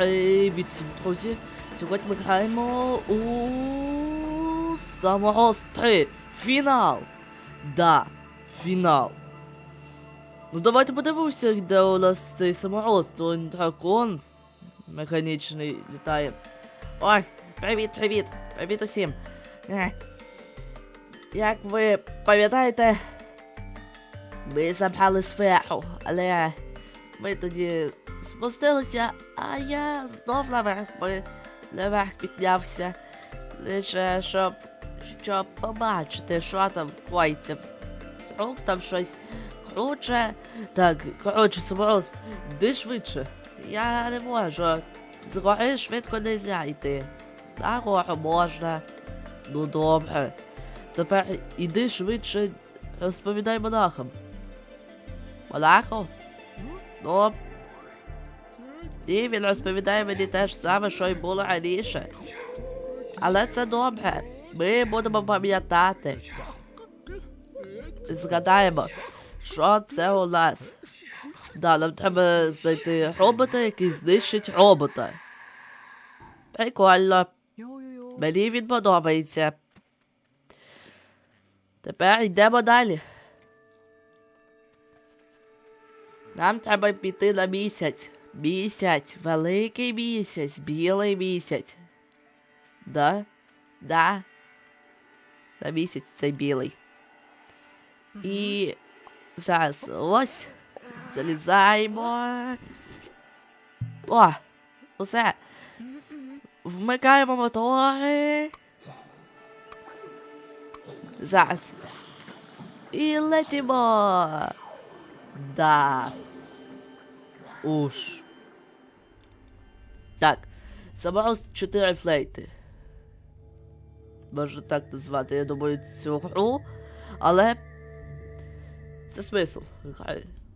Привіт, всім, друзі! Сьогодні ми граємо у Самогоз 3. Фінал! Да, фінал. Ну давайте подивимося, де у нас цей самогоз. То дракон механічний літає. Ой, привіт, привіт! Усім! Як ви пам'ятаєте, ми забрали сферу, але ми тоді спустилися, а я знов наверх, ми наверх піднявся. Лише щоб, щоб побачити, що там коїться. Вдруг там щось круче. Так, коротше, Самороз, йди швидше. Я не можу. З швидко не можна йти. На можна. Ну добре. Тепер іди швидше, розповідай монахам. Монаху? Ну, і він розповідає мені те ж саме, що й було раніше. Але це добре. Ми будемо пам'ятати. Згадаємо, що це у нас. Да, нам треба знайти робота, який знищить робота. Прикольно. Мені він подобається. Тепер йдемо далі. Нам треба піти на місяць. Місяць, великий місяць, білий місяць. Да? Да. На місяць цей білий. І зараз ось. Залізаємо. О! Усе. Вмикаємо мотори. Зараз. І летімо. Да. Уж. Так. Забралось 4 флейти. Можна так назвати, я думаю, цю гру. Але. Це смисл.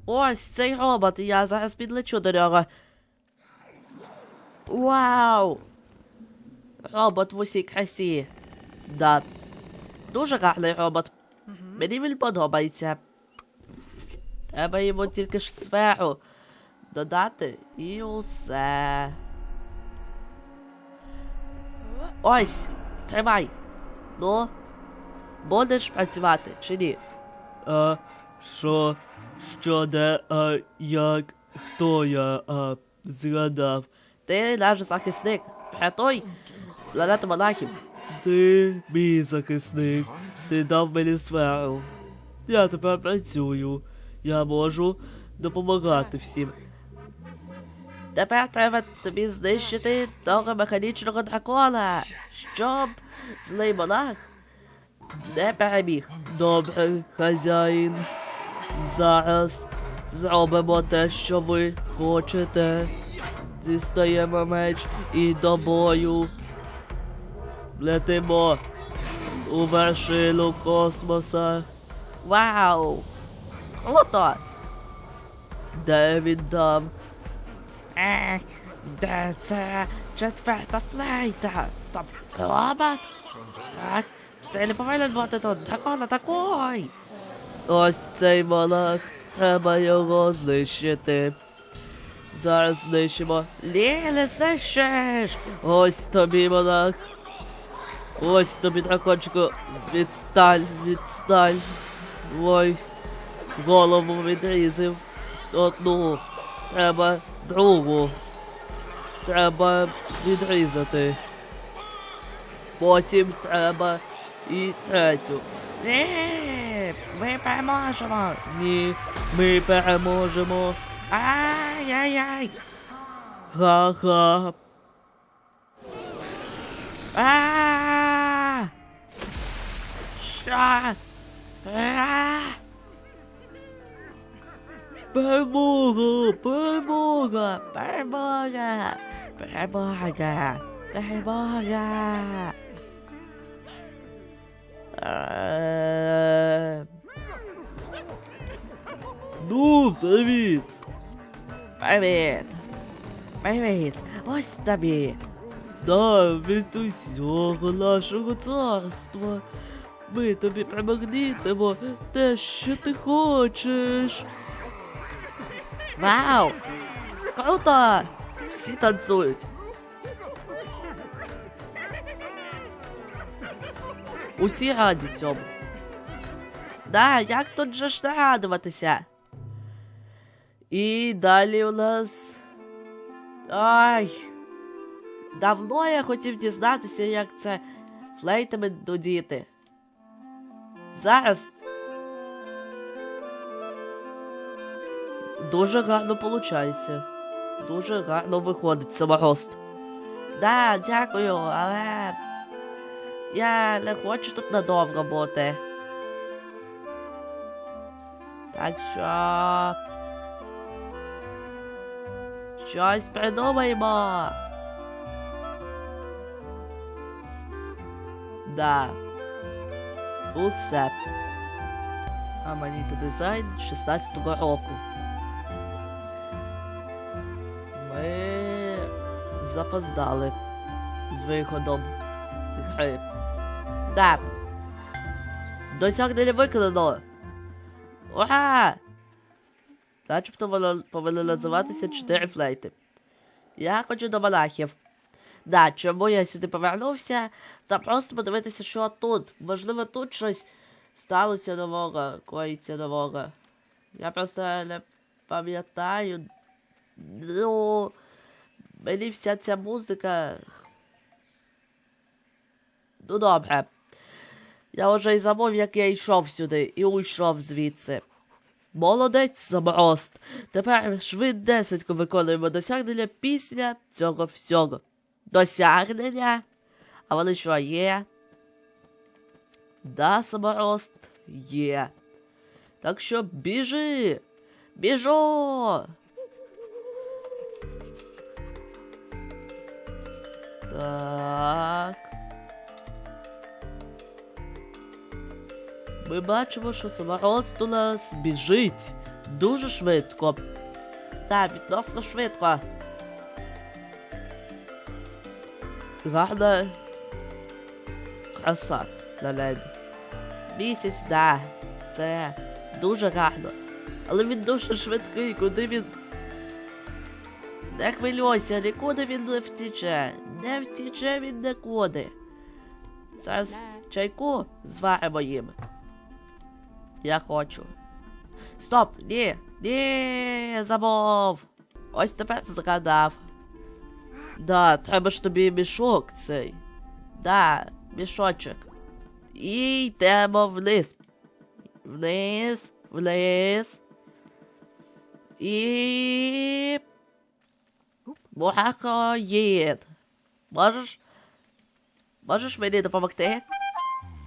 Ось цей робот, я зараз підлечу до нього. Вау! Робот в усій красі. Да. Дуже гарний робот. Мені він подобається. Треба йому тільки ж сферу додати і усе. Ось, тримай. Ну, будеш працювати чи ні? А що? Що де? А як? Хто я? А згадав? Ти наш захисник. Врятуй планету монахів. Ти мій захисник. Ти дав мені сферу. Я тепер працюю. Я можу допомагати всім. Тепер треба тобі знищити того механічного дракона, щоб злий монах не переміг. Добре, хазяїн. Зараз зробимо те, що ви хочете. Дістаємо меч і до бою. Летимо у вершину космоса. Вау! Круто! Де він там? Ех, де це четверта флейта? Стоп, робот? Так, ти не повинен бути тут, дракон атакуй! Ось цей монах. Треба його знищити. Зараз знищимо. Ні, не знищиш! Ось тобі монах. Ось тобі дракончику. Відстань, відстань. Ой. Голову відрізав. Одну. Треба другу. Треба відрізати. Потім треба і третю. Ні, ми переможемо! Ні, ми переможемо. Ай-яй-яй! Ха-ха. А! Що? А! Перемога! Перемога! Перемога! Перемога! Перемога! Ну, привіт! Привіт! Привіт! Ось тобі! Да, від усього нашого царства. Ми тобі примагнітимо те, що ти хочеш. Вау! Круто! Всі танцюють. Усі раді цьому. Да, як тут же ж не? І далі у нас. Ай. Давно я хотів дізнатися, як це флейтами дудіти. Зараз. Дуже гарно виходить. Дуже гарно виходить саморост. Да, дякую, але. Я не хочу тут надовго бути. Так що. Щось придумаємо. Да. Усе. А дизайн 16-го року. Запоздали з виходом гри. Да. Досягнення виконано. Ура! Начебто воно повинно називатися чотири флейти. Я хочу до монахів. Да, чому я сюди повернувся? Та просто подивитися, що тут. Можливо, тут щось сталося нового, коїться нового. Я просто не пам'ятаю. Ну, мені вся ця музика. Ну добре. Я вже й забув, як я йшов сюди і уйшов звідси. Молодець, Саморост. Тепер швидесенько виконуємо досягнення після цього всього. Досягнення? А вони що є? Да, Саморост є. Так що біжи! Біжо! Так. Ми бачимо, що саморост у нас біжить дуже швидко. Так, відносно швидко. Гарна краса на небі. Місяць, да, це дуже гарно. Але він дуже швидкий, куди він. Не хвилюйся, нікуди він не втіче. Не втіче він нікуди. Зараз чайку зваримо їм. Я хочу. Стоп! Ні! Ні, забув! Ось тепер згадав. Да, треба ж тобі мішок цей. Да, мішочок. І йдемо вниз. Вниз, вниз. І. Мурахоїд. Можеш? Можеш мені допомогти?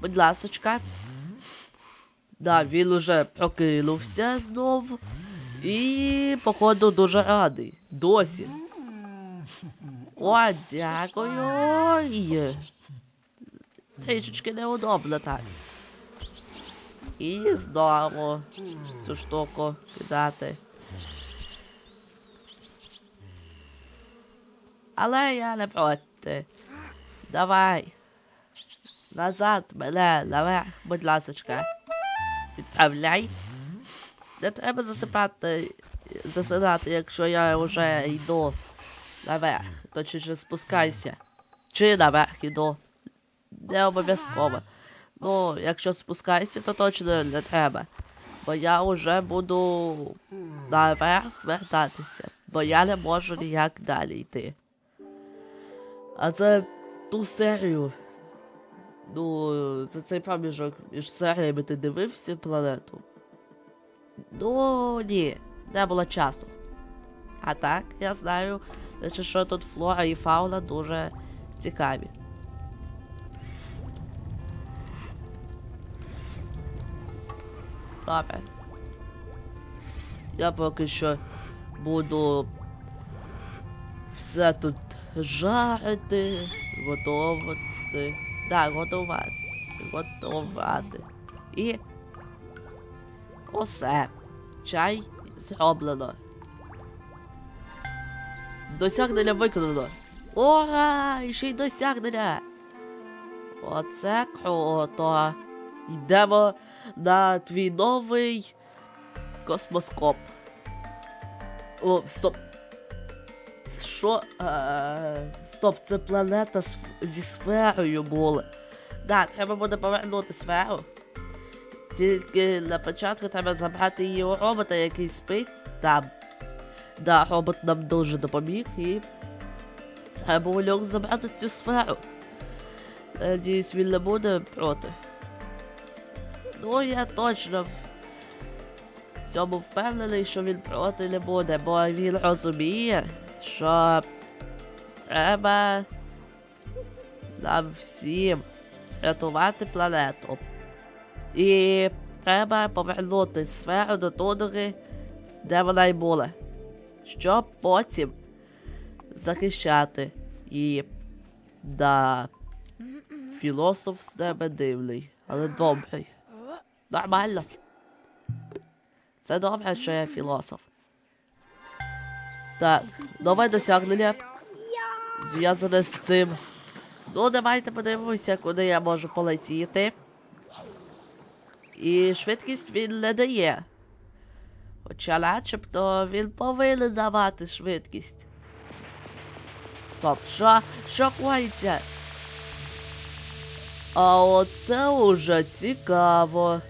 Будь ласочка. Да, він уже прокинувся знов. І, походу, дуже радий. Досі. О, дякую. Ой. Трішечки неудобно так. І знову цю штуку кидати. Але я не проти. Давай. Назад мене, наверх, будь ласочка. Відправляй. Не треба засипати, засинати, якщо я вже йду наверх. Точніше спускайся. Чи наверх йду. Не обов'язково. Ну, якщо спускайся, то точно не треба. Бо я вже буду наверх вертатися. Бо я не можу ніяк далі йти. А це ту серію. Ну, за цей проміжок між серіями ти дивився планету? Ну, ні, не було часу. А так, я знаю, значить, що тут флора і фауна дуже цікаві. Добре. Я поки що буду все тут жарити, готувати. Так, готувати. Готувати. І усе. Чай зроблено. Досягнення виконано. Ура! І ще й досягнення. Оце круто. Йдемо на твій новий космоскоп. О, стоп. Що? Е, стоп, це планета зі сферою була. Да, треба буде повернути сферу. Тільки на початку треба забрати її у робота, який спить там. Да, робот нам дуже допоміг і. Треба у нього забрати цю сферу. Надіюсь, він не буде проти. Ну, я точно в цьому впевнений, що він проти не буде, бо він розуміє, що треба нам всім рятувати планету. І треба повернути сферу до туди, де вона й була, щоб потім захищати її. Да. Філософ з тебе дивний, але добрий. Нормально. Це добре, що я філософ. Так, нове досягнення. Зв'язане з цим. Ну, давайте подивимося, куди я можу полетіти. І швидкість він не дає. Хоча начебто він повинен давати швидкість. Стоп, що? Що коїться? А оце уже цікаво.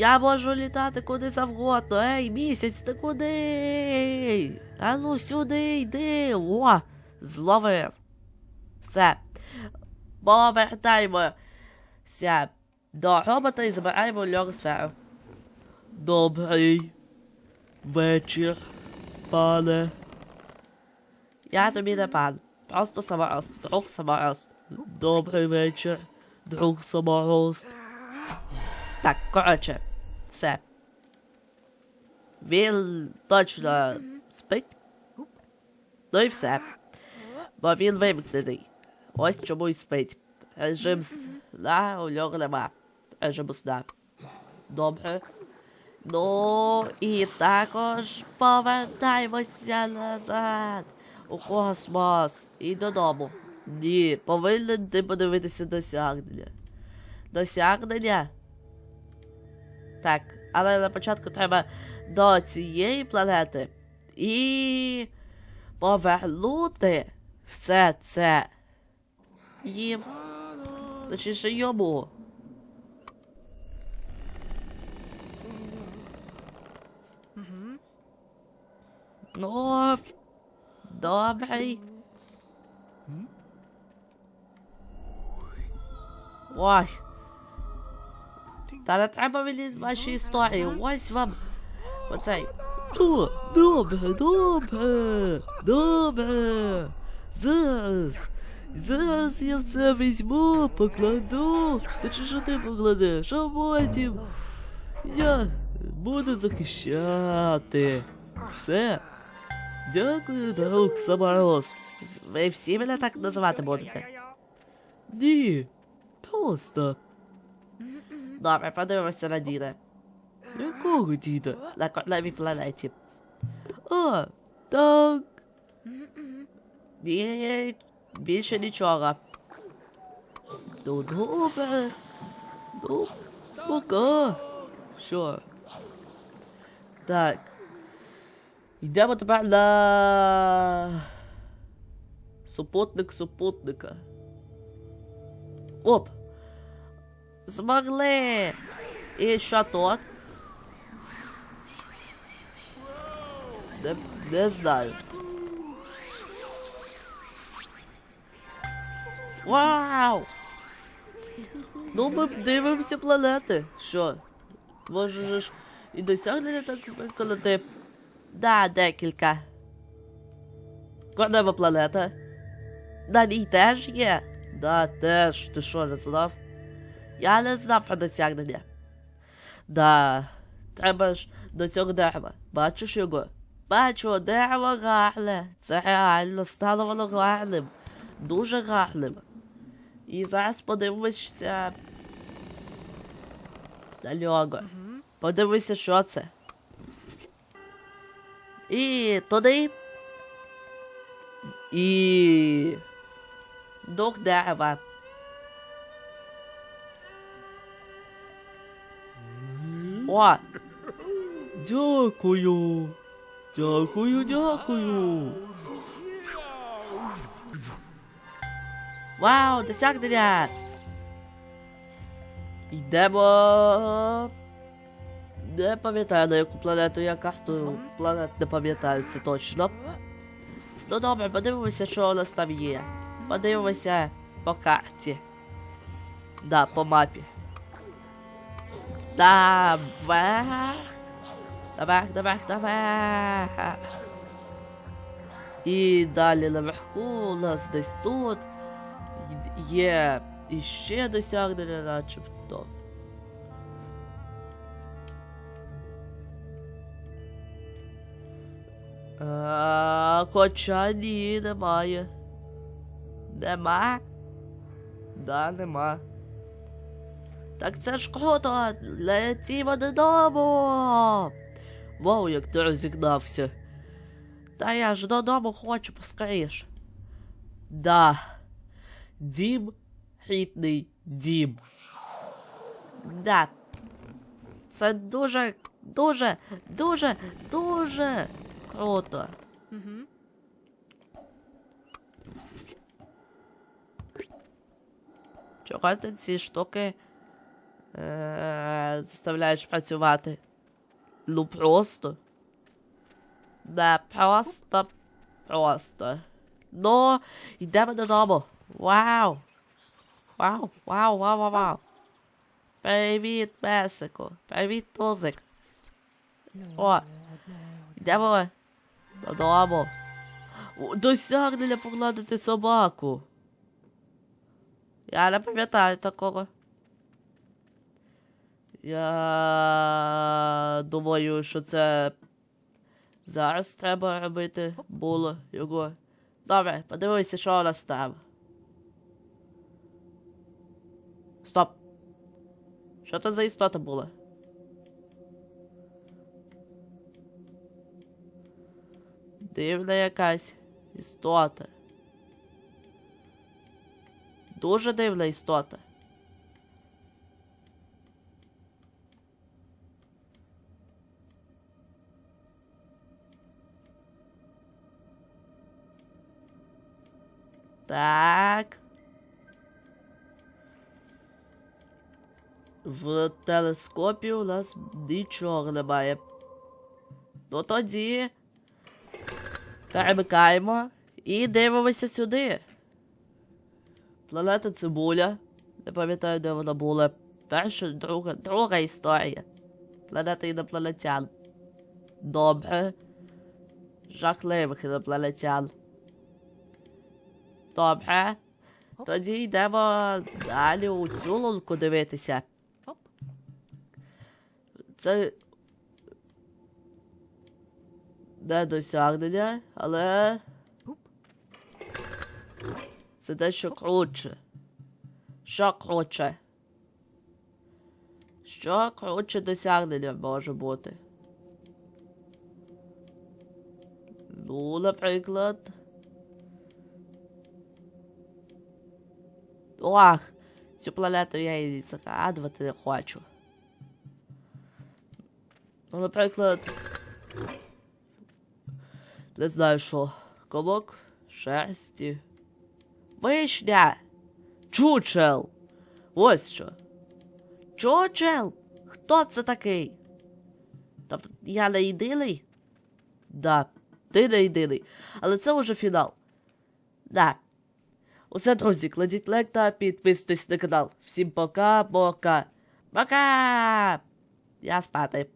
Я можу літати куди завгодно. Ей, місяць, ти куди? А ну сюди йди. О, зловив. Все. Повертаємося до робота і забираємо льор сферу. Добрий вечір, пане. Я тобі не пан. Просто саморост. Друг саморост. Добрий вечір, друг саморост. Так, коротше, все. Він точно спить. Ну і все. Бо він вимкнений. Ось чому й спить. Режим сна у нього нема. Режиму сна. Добре. Ну і також повертаємося назад у космос і додому. Ні, повинен ти подивитися досягнення. Досягнення? Так, але на початку треба до цієї планети і повернути все це їм. Точніше йому. Ну, добрий. Ой. Та не треба мені ваші історії. Ось вам. Оцей. О, добре, добре, добре. Зараз. Зараз я все візьму, покладу. Та чи що ти покладеш? А потім я буду захищати. Все. Дякую, друг саморост. Ви всі мене так називати будете? Ні. Просто. Добре, подивимося на діда. Якого діда? На корневій планеті. А, так. Ні, більше нічого. Ну добре. Ну, пока. Що? Так. Йдемо тепер на. Супутник супутника. Оп! Змогли! І що тут? Не, не знаю. Вау! Ну, ми дивимося планети. Що? Може же ж і досягнення так виконати? Да, декілька. Корнева планета. На ній теж є. Да, теж. Ти що, не знав? Я не знав про досягнення. Да, треба ж до цього дерева. Бачиш його? Бачу, дерево гарне. Це реально стало воно гарним. Дуже гарним. І зараз подивимося на нього. Подивися, що це. І туди. І. Дух дерева. О! Дякую. Дякую, дякую. Вау, досягнення! Йдемо. Не пам'ятаю на яку планету, я карту планет не пам'ятаю, це точно. Ну добре, подивимося, що у нас там є. Подивимося по карті. Да, по мапі. Наверх. Наверх, наверх, наверх. І далі наверху у нас десь тут є іще досягнення, начебто. А, хоча ні, немає. Нема? Да, нема. Так це ж круто! Летімо додому! Вау, як ти розігнався. Та я ж додому хочу поскоріш. Да. Дім, хітний дім. Да. Це дуже, дуже, дуже, дуже круто. Чого ти ці штуки е- заставляєш працювати? Ну просто. Да, просто, просто. Ну, йдемо додому. Вау! Вау, вау, вау, вау, вау. Привіт, песику. Привіт, тузик. О, йдемо додому. Досягнення погладити собаку. Я не пам'ятаю такого. Я думаю, що це зараз треба робити було його. Добре, подивися, що у нас там. Стоп. Що це за істота була? Дивна якась істота. Дуже дивна істота. Так. В телескопі у нас нічого немає. Ну тоді. Перемикаємо і дивимося сюди. Планета Цибуля. Не пам'ятаю, де вона була. Перша, друга, друга історія. Планета інопланетян. Добре. Жахливих інопланетян. Добре. Тоді йдемо далі у цю лунку дивитися. Це. Не досягнення, але. Це дещо круче. Що круче? Що круче досягнення може бути? Ну, наприклад. Ох, цю планету я і згадувати не хочу. Ну, наприклад. Не знаю що. Комок шерсті. Вишня! Чучел! Ось що. Чучел! Хто це такий? Тобто я не єдиний? Да, ти не єдиний. Але це уже фінал. Да. Усе, друзі, кладіть лайк та підписуйтесь на канал. Всім пока-пока. Пока! Я спати.